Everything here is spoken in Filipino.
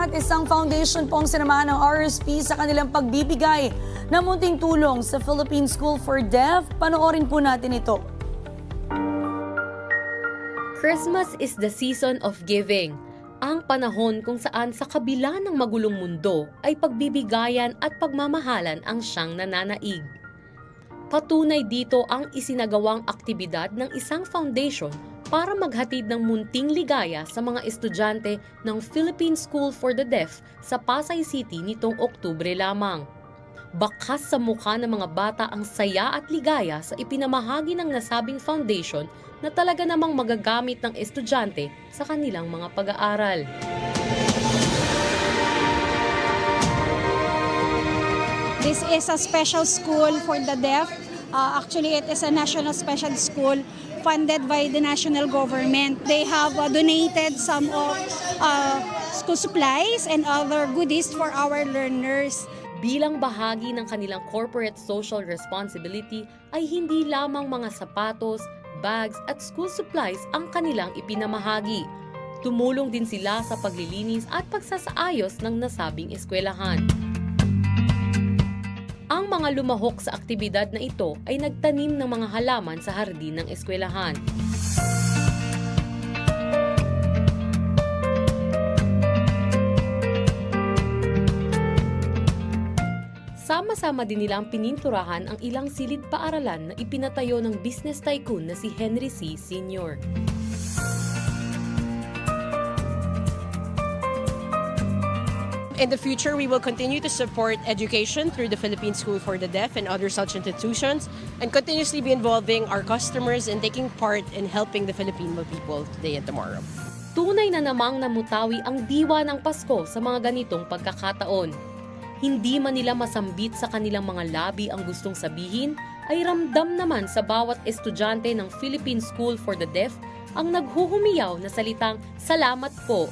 at isang foundation po ang sinamahan ng RSP sa kanilang pagbibigay ng munting tulong sa Philippine School for Deaf. Panoorin po natin ito. Christmas is the season of giving. Ang panahon kung saan sa kabila ng magulong mundo ay pagbibigayan at pagmamahalan ang siyang nananaig. Patunay dito ang isinagawang aktibidad ng isang foundation para maghatid ng munting ligaya sa mga estudyante ng Philippine School for the Deaf sa Pasay City nitong Oktubre lamang. Bakas sa mukha ng mga bata ang saya at ligaya sa ipinamahagi ng nasabing foundation na talaga namang magagamit ng estudyante sa kanilang mga pag-aaral. This is a special school for the deaf. Uh, actually, it is a national special school funded by the national government. They have uh, donated some of uh, school supplies and other goodies for our learners. Bilang bahagi ng kanilang corporate social responsibility ay hindi lamang mga sapatos, bags at school supplies ang kanilang ipinamahagi. Tumulong din sila sa paglilinis at pagsasaayos ng nasabing eskwelahan. Ang mga lumahok sa aktibidad na ito ay nagtanim ng mga halaman sa hardin ng eskwelahan. Sama-sama din nilang pininturahan ang ilang silid paaralan na ipinatayo ng business tycoon na si Henry C. Sr. In the future, we will continue to support education through the Philippine School for the Deaf and other such institutions and continuously be involving our customers and taking part in helping the Filipino people today and tomorrow. Tunay na namang namutawi ang diwa ng Pasko sa mga ganitong pagkakataon. Hindi man nila masambit sa kanilang mga labi ang gustong sabihin, ay ramdam naman sa bawat estudyante ng Philippine School for the Deaf ang naghuhumiyaw na salitang salamat po